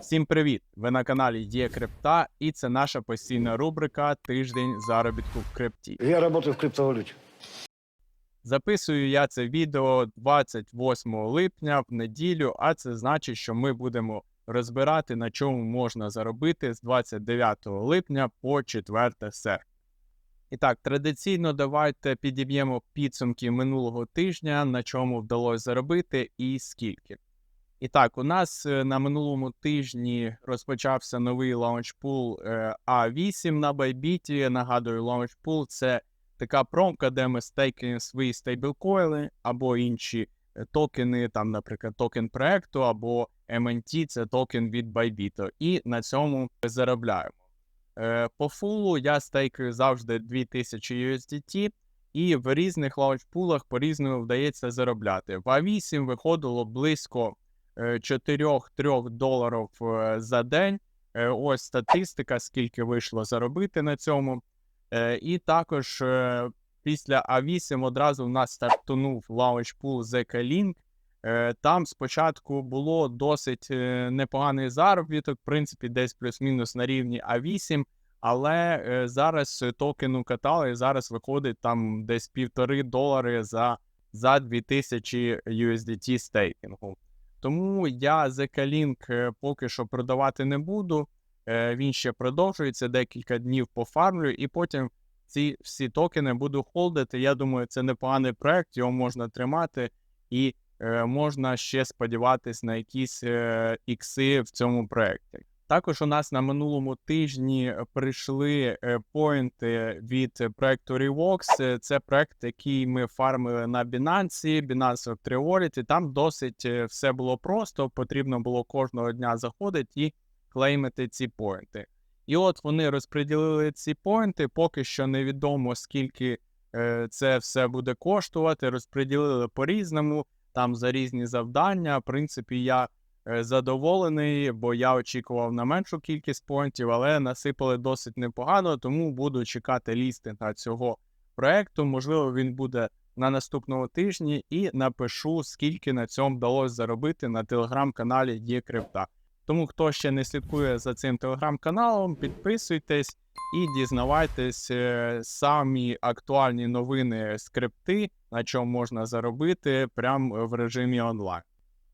Всім привіт! Ви на каналі Є Крипта, і це наша постійна рубрика Тиждень заробітку в крипті. Я работаю в криптовалюте. Записую я це відео 28 липня в неділю, а це значить, що ми будемо розбирати, на чому можна заробити з 29 липня по 4 серпня. І так, традиційно давайте підіб'ємо підсумки минулого тижня, на чому вдалося заробити і скільки. І так, у нас е, на минулому тижні розпочався новий лаунчпул е, А8 на Bybit. Нагадую, лаунчпул це така промка, де ми стейкаємо свої стейблкоїни або інші е, токени, там, наприклад, токен проекту, або MNT, це токен від Bybit. І на цьому заробляємо. По фулу я стейкаю завжди 2000 USDT, і в різних лаунчпулах по-різному вдається заробляти. В А8 виходило близько 4-3 доларів е, за день. Е, Ось статистика, скільки вийшло заробити на цьому. Е, І також е, після А8 одразу в нас стартунув лаунчпул ZK-Link. Е, Там спочатку було досить е, непоганий заробіток, в принципі, десь плюс-мінус на рівні А8, але е, зараз е, токен укатали, і зараз виходить там десь півтори долари за, за 2000 USDT стейкінгу. Тому я ZK-Link е, поки що продавати не буду. Е, Він ще продовжується декілька днів пофармлю, і потім ці всі токени буду холдити. Я думаю, це непоганий проект, його можна тримати, і е, можна ще сподіватись на якісь ікси в цьому проекті. Також у нас на минулому тижні прийшли е, поінти від е, проекту Revox. Е, Це проект, який ми фармили на Binance, Binance і Там досить е, все було просто. Потрібно було кожного дня заходити і клеймити ці поінти. І от вони розподілили ці поінти. Поки що невідомо, скільки е, це все буде коштувати. Розподілили по-різному, там за різні завдання. В принципі, я е, задоволений, бо я очікував на меншу кількість поінтів, але насипали досить непогано, тому буду чекати лістинга цього проекту. Можливо, він буде на наступному тижні і напишу, скільки на цьому вдалося заробити на телеграм-каналі Є Крипта. Тому хто ще не слідкує за цим телеграм-каналом, підписуйтесь і дізнавайтесь е, самі актуальні новини з крипти, на чому можна заробити прямо в режимі онлайн.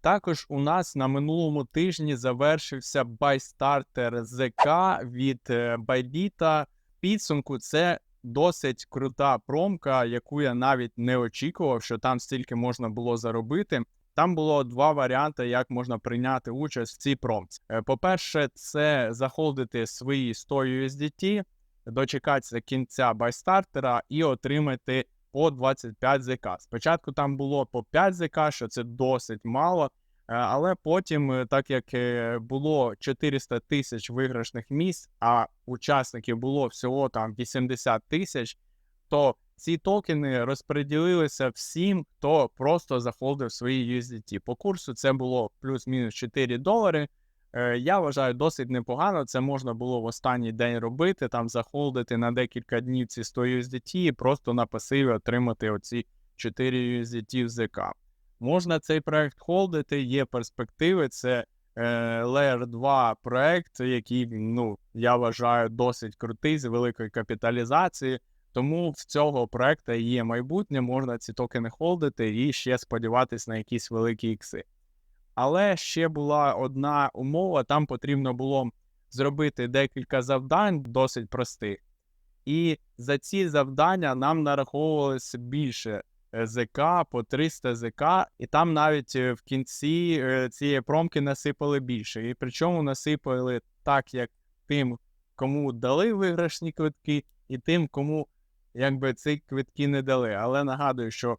Також у нас на минулому тижні завершився байстартер ЗК від е, Bybit. Підсумку це досить крута промка, яку я навіть не очікував, що там стільки можна було заробити. Там було два варіанти, як можна прийняти участь в цій промці. Е, По-перше, це захолдити свої 100 USDT, дочекатися кінця байстартера і отримати по 25 ЗК. Спочатку там було по 5 ЗК, що це досить мало. е, Але потім, е, так як е, було 400 тисяч виграшних місць, а учасників було всього там 80 тисяч, то ці токени розподілилися всім, хто просто захолдив свої USDT. По курсу це було плюс-мінус 4 долари. Е, Я вважаю досить непогано. Це можна було в останній день робити, там захолдити на декілька днів ці 100 USDT і просто на пасиві отримати оці 4 USDT в ЗК. Можна цей проект холдити, є перспективи. Це е, Layer 2 проект, який ну, я вважаю досить крутий з великою капіталізацією. Тому в цього проекту є майбутнє, можна ці токени холдити і ще сподіватися на якісь великі ікси. Але ще була одна умова: там потрібно було зробити декілька завдань, досить простих. І за ці завдання нам нараховувалося більше е, ЗК по 300 ЗК, і там навіть е, в кінці е, цієї промки насипали більше. І причому насипали так, як тим, кому дали виграшні квитки, і тим, кому якби ці квитки не дали. Але нагадую, що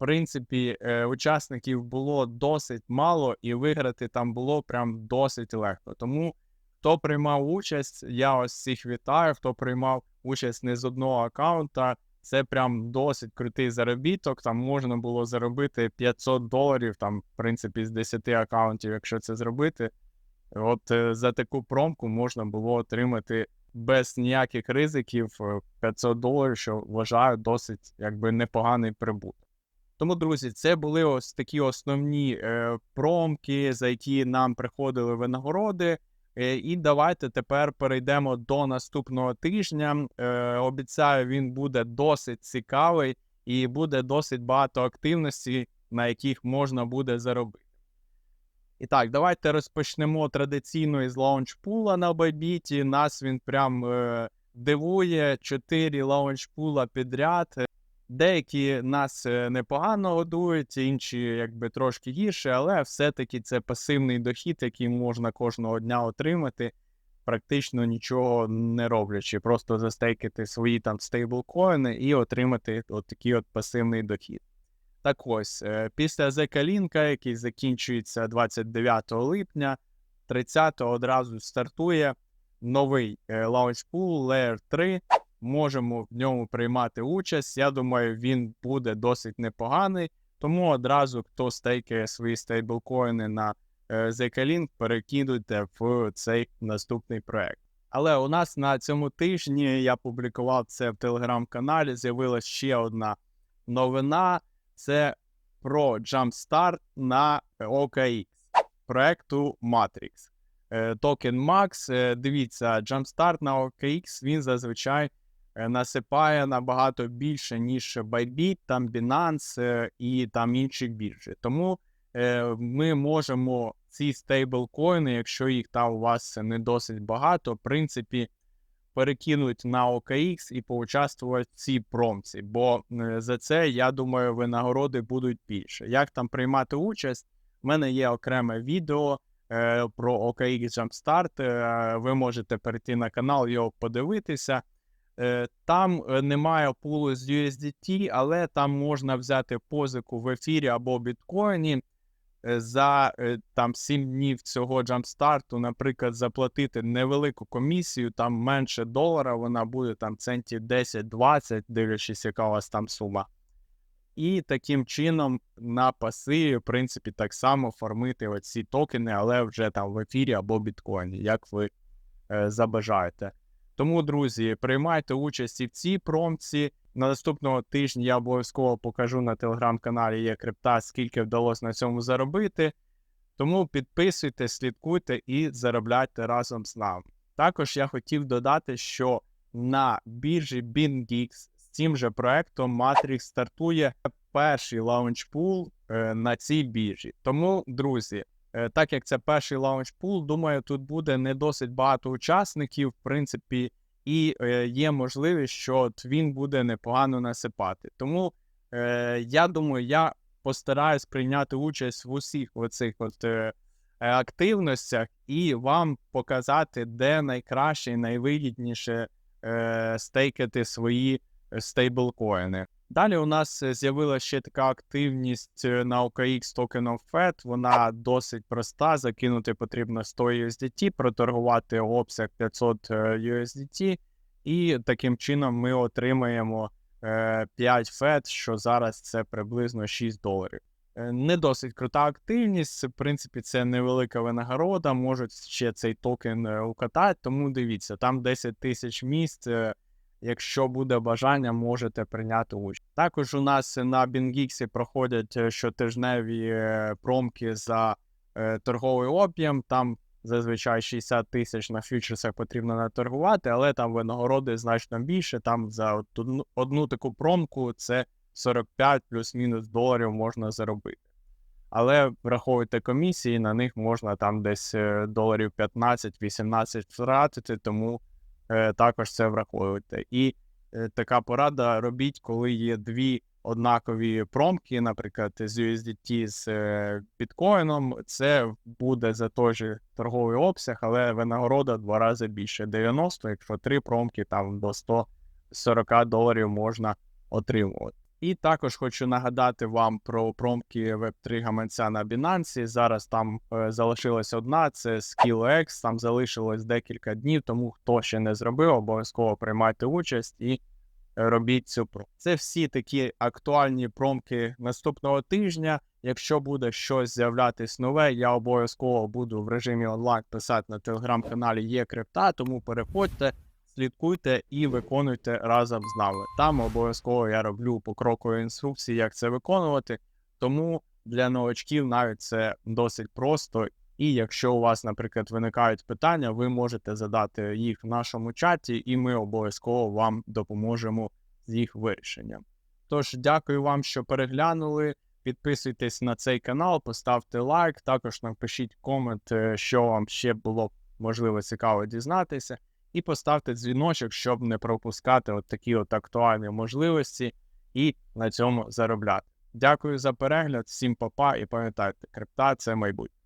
принципі е, учасників було досить мало, і виграти там було прям досить легко. Тому хто приймав участь, я ось всіх вітаю. Хто приймав участь не з одного аккаунта, це прям досить крутий заробіток. Там можна було заробити 500 доларів, там, в принципі, з 10 аккаунтів, якщо це зробити. От е, за таку промку можна було отримати без ніяких ризиків е, 500 доларів, що вважаю досить якби непоганий прибуток. Тому, друзі, це були ось такі основні е, промки, за які нам приходили винагороди. Е, і давайте тепер перейдемо до наступного тижня. Е, обіцяю, він буде досить цікавий і буде досить багато активності, на яких можна буде заробити. І так, давайте розпочнемо традиційно із лаунчпула на Байбіті. Нас він прям дивує. Чотири лаунчпула підряд. Деякі нас е, непогано годують, інші якби трошки гірше, але все-таки це пасивний дохід, який можна кожного дня отримати, практично нічого не роблячи, просто застейкати свої там стейблкоїни і отримати от такий от пасивний дохід. Так ось, е, після Зекалінка, який закінчується 29 липня, 30 одразу стартує новий е, лаунчпул Layer 3 можемо в ньому приймати участь. Я думаю, він буде досить непоганий. Тому одразу, хто стейкає свої стейблкоїни на е, Zcash, перекидуйте в цей наступний проект. Але у нас на цьому тижні я публікував це в телеграм-каналі. З'явилася ще одна новина: це про Jumpstart на OKX проекту Matrix. Е, Токен Max. Е, Дивіться, Jumpstart на OKX він зазвичай е, насипає набагато більше, ніж Bybit, там Binance е, і там інші біржі. Тому е, ми можемо ці стейблкоїни, якщо їх там у вас не досить багато, в принципі, перекинуть на OKX і поучаствувати в цій промці. Бо е, за це, я думаю, винагороди будуть більше. Як там приймати участь? У мене є окреме відео е, про OKX Jumpstart. Е, ви можете перейти на канал, його подивитися. Е, Там е, немає пулу з USDT, але там можна взяти позику в ефірі або біткоїні. Е, За там 7 днів цього джампстарту, наприклад, заплатити невелику комісію, там менше долара, вона буде там центів 10-20, дивлячись, яка у вас там сума. І таким чином на пасиві, в принципі, так само формити оці токени, але вже там в ефірі або біткоїні, як ви е, забажаєте. Тому, друзі, приймайте участь і в цій промці. На наступного тижня я обов'язково покажу на телеграм-каналі є крипта, скільки вдалося на цьому заробити. Тому підписуйтесь, слідкуйте і заробляйте разом з нами. Також я хотів додати, що на біржі BingX з цим же проектом Matrix стартує перший лаунчпул е, на цій біржі. Тому, друзі, так як це перший лаунчпул, думаю, тут буде не досить багато учасників, в принципі, і е, є можливість, що от він буде непогано насипати. Тому е, я думаю, я постараюсь прийняти участь в усіх оцих от е, е, активностях і вам показати, де найкраще і найвигідніше е, стейкати свої е, стейблкоїни. Далі у нас е, з'явилася ще така активність е, на OKX of FED. Вона досить проста. Закинути потрібно 100 USDT, проторгувати обсяг 500 е, USDT, і таким чином ми отримаємо е, 5 FED, що зараз це приблизно 6 доларів. Не досить крута активність. В принципі, це невелика винагорода. Можуть ще цей токен укатати, тому дивіться, там 10 тисяч місць. Якщо буде бажання, можете прийняти участь. Також у нас на BingX проходять е, щотижневі е, промки за е, торговий об'єм. Там зазвичай 60 тисяч на фьючерсах потрібно наторгувати, але там винагороди значно більше. Там за одну, таку промку це 45 плюс-мінус доларів можна заробити. Але враховуйте комісії, на них можна там десь доларів 15-18 втратити, тому також це враховуйте. І е, така порада робіть, коли є дві однакові промки, наприклад, з USDT з е, біткоїном, це буде за той же торговий обсяг, але винагорода два рази більше 90, якщо три промки там до 140 доларів можна отримувати. І також хочу нагадати вам про промки Web3 гаманця на Binance. Зараз там е, залишилась одна, це SkillX, там залишилось декілька днів, тому хто ще не зробив, обов'язково приймайте участь і робіть цю про. Це всі такі актуальні промки наступного тижня. Якщо буде щось з'являтись нове, я обов'язково буду в режимі онлайн писати на телеграм-каналі є крипта, тому переходьте, слідкуйте і виконуйте разом з нами. Там обов'язково я роблю покрокові інструкції, як це виконувати. Тому для новачків навіть це досить просто. І якщо у вас, наприклад, виникають питання, ви можете задати їх в нашому чаті, і ми обов'язково вам допоможемо з їх вирішенням. Тож, дякую вам, що переглянули. Підписуйтесь на цей канал, поставте лайк, також напишіть комент, е, що вам ще було можливо цікаво дізнатися, і поставте дзвіночок, щоб не пропускати от такі от актуальні можливості і на цьому заробляти. Дякую за перегляд, всім па-па і пам'ятайте, крипта це майбутнє.